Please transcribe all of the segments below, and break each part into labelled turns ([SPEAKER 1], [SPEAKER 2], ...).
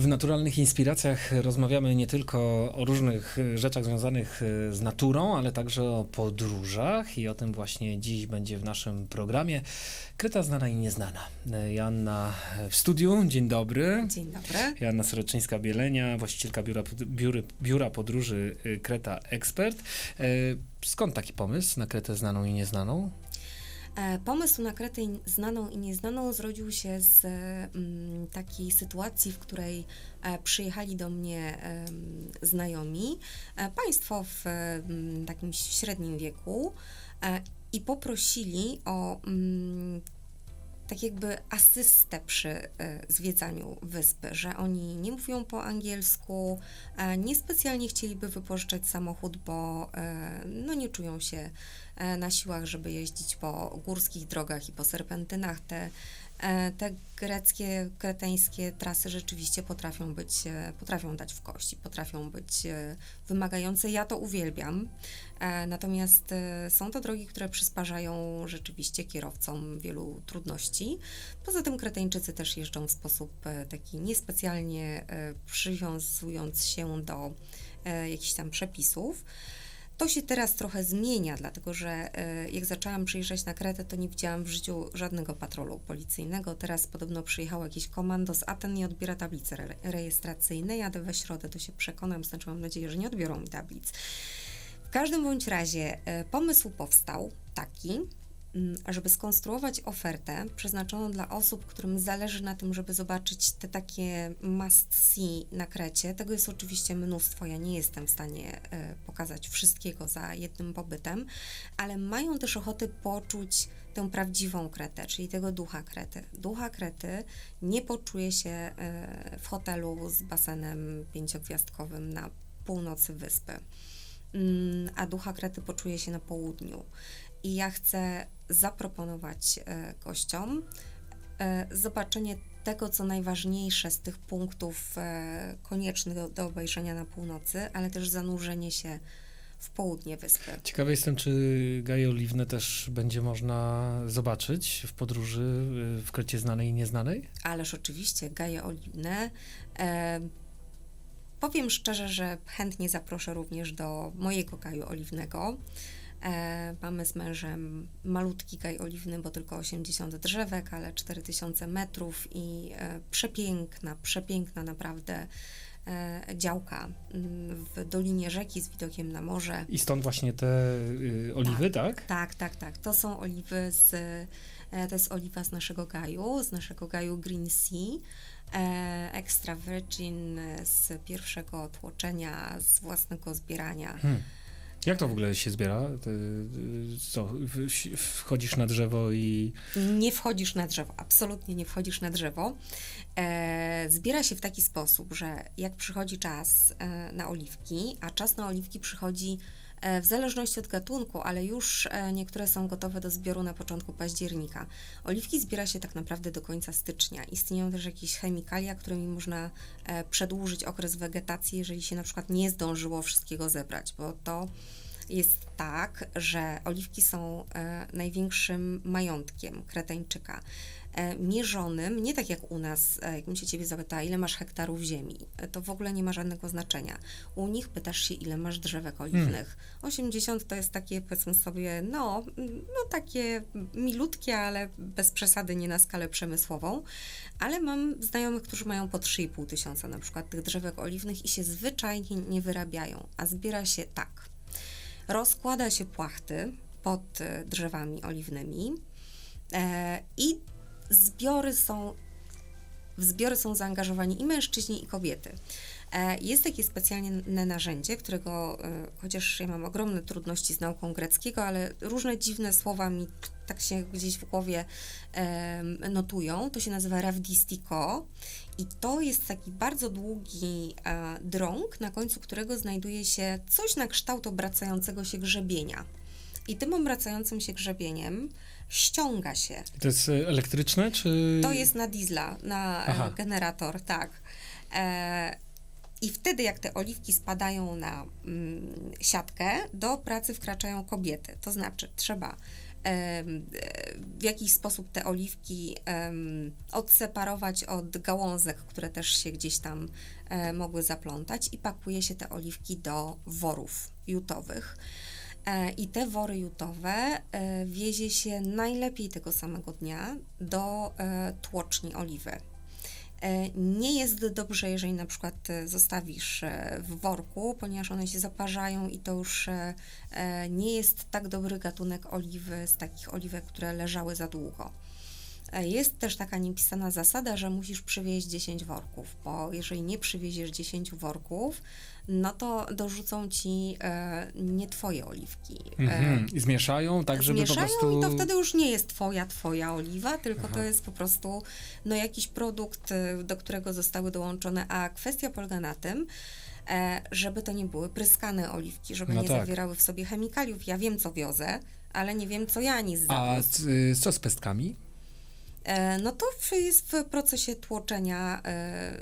[SPEAKER 1] W naturalnych inspiracjach rozmawiamy nie tylko o różnych rzeczach związanych e, z naturą, ale także o podróżach i o tym właśnie dziś będzie w naszym programie. Kreta znana i nieznana. E, Joanna w studiu, dzień dobry.
[SPEAKER 2] Dzień dobry.
[SPEAKER 1] Joanna Soroczyńska-Bielenia, właścicielka biura, biury, biura podróży e, Kreta Ekspert. E, Skąd taki pomysł na Kretę znaną i nieznaną?
[SPEAKER 2] E, Pomysł na Kretę znaną i nieznaną zrodził się z mm, takiej sytuacji, w której e, przyjechali do mnie znajomi, e, państwo w em, takim średnim wieku e, i poprosili o mm, tak jakby asystę przy e, zwiedzaniu wyspy, że oni nie mówią po angielsku, e, niespecjalnie chcieliby wypożyczać samochód, bo e, no nie czują się e, na siłach, żeby jeździć po górskich drogach i po serpentynach. Te, e, te greckie, kreteńskie trasy rzeczywiście potrafią być, e, potrafią dać w kości, potrafią być e, wymagające. Ja to uwielbiam. E, Natomiast e, są to drogi, które przysparzają rzeczywiście kierowcom wielu trudności. Poza tym Kreteńczycy też jeżdżą w sposób e, taki niespecjalnie e, przywiązując się do e, jakichś tam przepisów. To się teraz trochę zmienia, dlatego że e, jak zaczęłam przyjeżdżać na Kretę, to nie widziałam w życiu żadnego patrolu policyjnego. Teraz podobno przyjechało jakieś komando z Aten i odbiera tablice re- rejestracyjne. Jadę we środę, to się przekonam, znaczy mam nadzieję, że nie odbiorą mi tablic. W każdym bądź razie e, pomysł powstał taki, żeby skonstruować ofertę przeznaczoną dla osób, którym zależy na tym, żeby zobaczyć te takie must see na Krecie. Tego jest oczywiście mnóstwo, ja nie jestem w stanie e, pokazać wszystkiego za jednym pobytem, ale mają też ochotę poczuć tę prawdziwą Kretę, czyli tego ducha Krety. Ducha Krety nie poczuje się e, w hotelu z basenem pięciogwiazdkowym na północy wyspy mm, a ducha Krety poczuje się na południu. I ja chcę zaproponować e, gościom e, zobaczenie tego, co najważniejsze z tych punktów e, koniecznych do, do obejrzenia na północy, ale też zanurzenie się w południe wyspy.
[SPEAKER 1] Ciekawy jestem, czy gaje oliwne też będzie można zobaczyć w podróży w Krecie znanej i nieznanej?
[SPEAKER 2] Ależ oczywiście gaje oliwne. E, powiem szczerze, że chętnie zaproszę również do mojego gaju oliwnego. E, mamy z mężem malutki gaj oliwny, bo tylko 80 drzewek, ale 4000 metrów i e, przepiękna, przepiękna naprawdę e, działka mm, w dolinie rzeki z widokiem na morze.
[SPEAKER 1] I stąd właśnie te y, oliwy, tak?
[SPEAKER 2] Tak, tak, tak. To są oliwy z. e, To jest oliwa z naszego gaju, z naszego gaju Green Sea. E, extra virgin z pierwszego tłoczenia, z własnego zbierania.
[SPEAKER 1] Hmm. Jak to w ogóle się zbiera? Co, wchodzisz na drzewo i...
[SPEAKER 2] Nie wchodzisz na drzewo, absolutnie nie wchodzisz na drzewo. E, zbiera się w taki sposób, że jak przychodzi czas e, na oliwki, a czas na oliwki przychodzi w zależności od gatunku, ale już e, niektóre są gotowe do zbioru na początku października. Oliwki zbiera się tak naprawdę do końca stycznia. Istnieją też jakieś chemikalia, którymi można e, przedłużyć okres wegetacji, jeżeli się na przykład nie zdążyło wszystkiego zebrać, bo to jest tak, że oliwki są e, największym majątkiem Kretańczyka. E, mierzonym, nie tak jak u nas, e, jakbym się ciebie zapytała, ile masz hektarów ziemi, e, to w ogóle nie ma żadnego znaczenia. U nich pytasz się, ile masz drzewek oliwnych. 80 to jest takie, powiedzmy sobie, no, no takie milutkie, ale bez przesady, nie na skalę przemysłową. Ale mam znajomych, którzy mają po 3,5 tysiąca na przykład tych drzewek oliwnych i się zwyczajnie nie wyrabiają, a zbiera się tak. Rozkłada się płachty pod drzewami oliwnymi i zbiory są, w zbiory są zaangażowani i mężczyźni, i kobiety. E, Jest takie specjalne narzędzie, którego, e, chociaż ja mam ogromne trudności z nauką greckiego, ale różne dziwne słowa mi tak się gdzieś w głowie notują. To się nazywa ravdistiko i to jest taki bardzo długi e, drąg, na końcu którego znajduje się coś na kształt obracającego się grzebienia. I tym obracającym się grzebieniem ściąga się
[SPEAKER 1] To jest y, elektryczne, czy...
[SPEAKER 2] to jest na diesla, na e,
[SPEAKER 1] Aha.
[SPEAKER 2] generator, tak. E, I wtedy, jak te oliwki spadają na mm, siatkę, do pracy wkraczają kobiety. To znaczy, trzeba e, w jakiś sposób te oliwki odseparować od gałązek, które też się gdzieś tam e, mogły zaplątać i pakuje się te oliwki do worów jutowych. E, I te wory jutowe e, wiezie się najlepiej tego samego dnia do e, tłoczni oliwy. Nie jest dobrze, jeżeli na przykład zostawisz w worku, ponieważ one się zaparzają i to już nie jest tak dobry gatunek oliwy z takich oliwek, które leżały za długo. E, Jest też taka niepisana zasada, że musisz przywieźć 10 worków, bo jeżeli nie przywieziesz 10 worków, no to dorzucą ci e, nie twoje oliwki. E,
[SPEAKER 1] Mhm. I zmieszają, tak żeby
[SPEAKER 2] zmieszają
[SPEAKER 1] po prostu...
[SPEAKER 2] i to wtedy już nie jest twoja, twoja oliwa, tylko
[SPEAKER 1] Aha.
[SPEAKER 2] to jest po prostu no, jakiś produkt, y, do którego zostały dołączone, a kwestia polega na tym, e, żeby to nie były pryskane oliwki, żeby
[SPEAKER 1] No
[SPEAKER 2] nie
[SPEAKER 1] tak.
[SPEAKER 2] zawierały w sobie chemikaliów. Ja wiem, co wiozę, ale nie wiem, co Janis
[SPEAKER 1] A
[SPEAKER 2] zawiózł.
[SPEAKER 1] c- y, co z pestkami?
[SPEAKER 2] E, no to jest w procesie tłoczenia, e,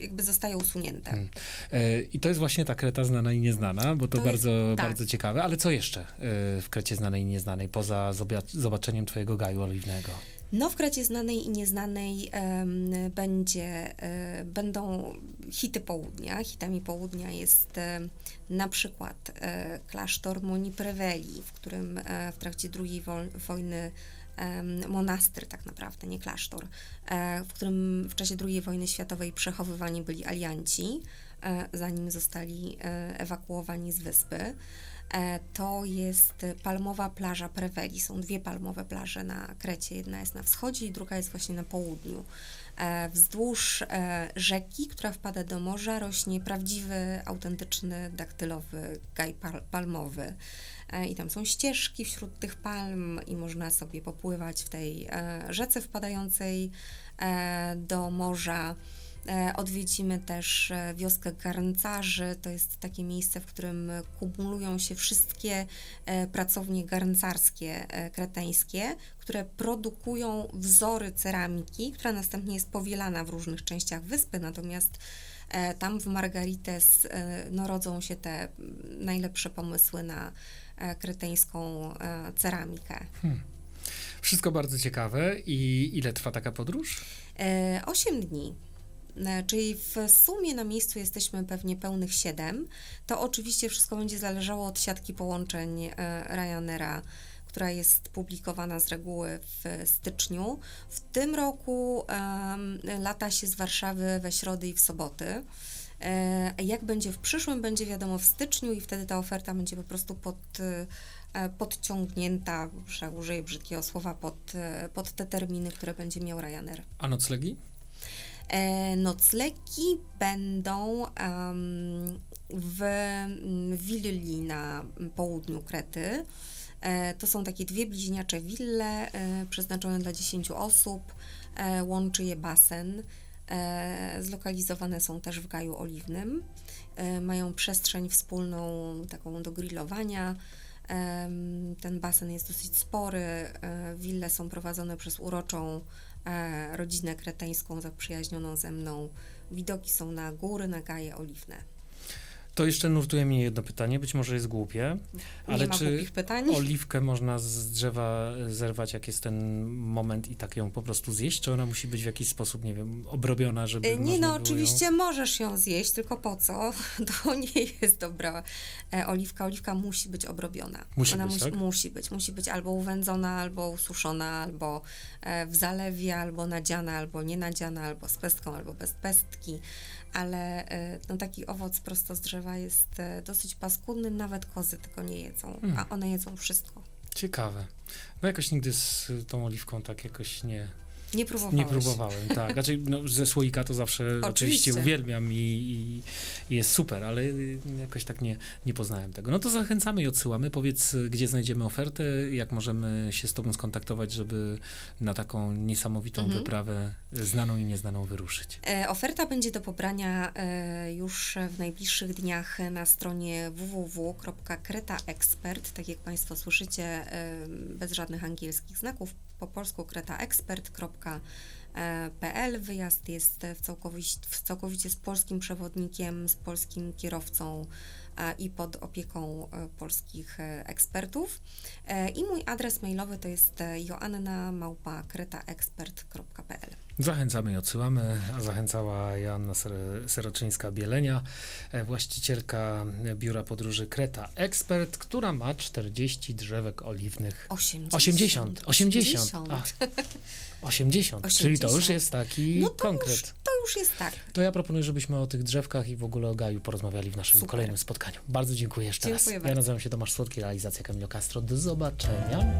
[SPEAKER 2] jakby zostaje usunięte.
[SPEAKER 1] Mm. E, I to jest właśnie ta kreta znana i nieznana, bo to,
[SPEAKER 2] To jest-
[SPEAKER 1] bardzo,
[SPEAKER 2] tak.
[SPEAKER 1] bardzo ciekawe. Ale co jeszcze e, w krecie znanej i nieznanej, poza zobaczeniem twojego gaju oliwnego?
[SPEAKER 2] No, w krecie znanej i nieznanej będzie, e, będą hity południa. Hitami południa jest na przykład klasztor Moni Preveli, w którym w trakcie II wojny monastyr tak naprawdę, nie klasztor, e, w którym w czasie II wojny światowej przechowywani byli alianci, e, zanim zostali e, ewakuowani z wyspy. E, To jest palmowa plaża Preveli. Są dwie palmowe plaże na Krecie. Jedna jest na wschodzie i druga jest właśnie na południu. E, Wzdłuż e, rzeki, która wpada do morza, rośnie prawdziwy, autentyczny, daktylowy gaj pal- palmowy. I tam są ścieżki wśród tych palm i można sobie popływać w tej rzece wpadającej do morza. E, Odwiedzimy też e, wioskę garncarzy. To jest takie miejsce, w którym kumulują się wszystkie e, pracownie garncarskie kreteńskie, które produkują wzory ceramiki, która następnie jest powielana w różnych częściach wyspy. Natomiast tam w Margarites no, rodzą się te najlepsze pomysły na kreteńską ceramikę.
[SPEAKER 1] Wszystko bardzo ciekawe. I ile trwa taka podróż?
[SPEAKER 2] E, 8 dni. E, Czyli w sumie na miejscu jesteśmy pewnie pełnych 7. To oczywiście wszystko będzie zależało od siatki połączeń e, Ryanaira, która jest publikowana z reguły w styczniu. W tym roku em, lata się z Warszawy we środy i w soboty. E, Jak będzie w przyszłym, będzie wiadomo w styczniu i wtedy ta oferta będzie po prostu pod, podciągnięta, że użyję brzydkiego słowa, pod, pod te terminy, które będzie miał Ryanair.
[SPEAKER 1] A noclegi?
[SPEAKER 2] E, noclegi będą w mm, willi na południu Krety. E, to są takie dwie bliźniacze wille e, przeznaczone dla 10 osób. Łączy je basen. Zlokalizowane są też w Gaju Oliwnym. Mają przestrzeń wspólną taką do grillowania. Ten basen jest dosyć spory. Wille są prowadzone przez uroczą rodzinę kreteńską zaprzyjaźnioną ze mną. Widoki są na góry, na gaje oliwne.
[SPEAKER 1] To jeszcze nurtuje mnie jedno pytanie, być może jest głupie, ale
[SPEAKER 2] Nie ma
[SPEAKER 1] czy oliwkę można z drzewa zerwać, jak jest ten moment i tak ją po prostu zjeść, czy ona musi być w jakiś sposób, nie wiem, obrobiona, żeby można
[SPEAKER 2] Nie no, oczywiście możesz ją zjeść, tylko po co? To nie jest dobra e, oliwka. Oliwka musi być obrobiona.
[SPEAKER 1] Musi
[SPEAKER 2] Ona
[SPEAKER 1] być,
[SPEAKER 2] musi,
[SPEAKER 1] tak?
[SPEAKER 2] musi być. Musi być albo uwędzona, albo ususzona, albo e, w zalewie, albo nadziana, albo nie nadziana, albo z pestką, albo bez pestki. Ale e, no, taki owoc prosto z drzewa jest e, dosyć paskudny, nawet kozy tego nie jedzą,
[SPEAKER 1] Hmm.
[SPEAKER 2] a one jedzą wszystko.
[SPEAKER 1] Ciekawe. No jakoś nigdy z tą oliwką tak jakoś nie,
[SPEAKER 2] Nie próbowałeś.
[SPEAKER 1] nie próbowałem. Tak, znaczy no, ze słoika to zawsze oczywiście,
[SPEAKER 2] Oczywiście.
[SPEAKER 1] uwielbiam i, i, i jest super, ale jakoś tak nie, nie poznałem tego. No to zachęcamy i odsyłamy. Powiedz, gdzie znajdziemy ofertę, jak możemy się z Tobą skontaktować, żeby na taką niesamowitą
[SPEAKER 2] Mhm.
[SPEAKER 1] wyprawę znaną i nieznaną wyruszyć.
[SPEAKER 2] E, Oferta będzie do pobrania e, już w najbliższych dniach na stronie www.kretaexpert. Tak jak Państwo słyszycie, e, bez żadnych angielskich znaków, po polsku か kretaexpert.pl. Wyjazd jest w całkowicie, w całkowicie z polskim przewodnikiem, z polskim kierowcą e, i pod opieką e, polskich e, ekspertów. E, I mój adres mailowy to jest e, joanna.kretaekspert.pl.
[SPEAKER 1] Zachęcamy i odsyłamy. Zachęcała Joanna Ser- Seroczyńska-Bielenia, e, właścicielka Biura Podróży Kreta Ekspert, która ma 40 drzewek oliwnych.
[SPEAKER 2] 80.
[SPEAKER 1] 80, 80. A, 80, czyli to już
[SPEAKER 2] 80.
[SPEAKER 1] jest taki
[SPEAKER 2] No to
[SPEAKER 1] konkret.
[SPEAKER 2] już, to już jest tak.
[SPEAKER 1] To ja proponuję, żebyśmy o tych drzewkach i w ogóle o Gaju porozmawiali w naszym
[SPEAKER 2] Super.
[SPEAKER 1] kolejnym spotkaniu. Bardzo dziękuję jeszcze raz.
[SPEAKER 2] Dziękuję
[SPEAKER 1] Ja
[SPEAKER 2] bardzo.
[SPEAKER 1] nazywam się Tomasz Słodki, realizacja Kamilo Castro. Do zobaczenia.